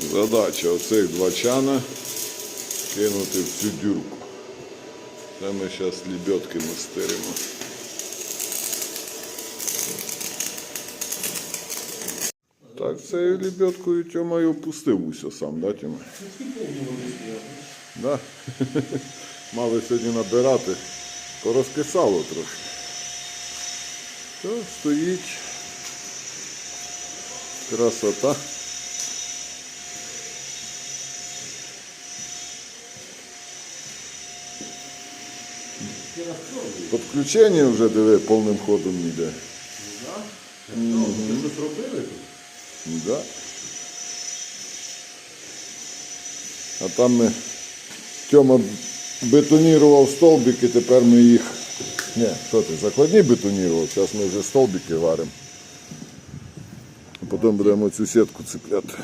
Задача оцих два чана кинути в цю дюрку. Це ми зараз лебедки настиримо. Так, цією лебедкою Тьома і опустив усе сам, да, Тьома? Да. Мали сьогодні набирати, порозкисало трошки. Все, стоїть. Красота. Подключення вже диви повним ходом йде. Ну, ви щось робили тут? Да. А там ми Тьома бетонірував столбики, тепер ми їх. Ні, що ти, закладні бетонірував, зараз ми вже столбики варимо. А потім будемо цю сітку цепляти.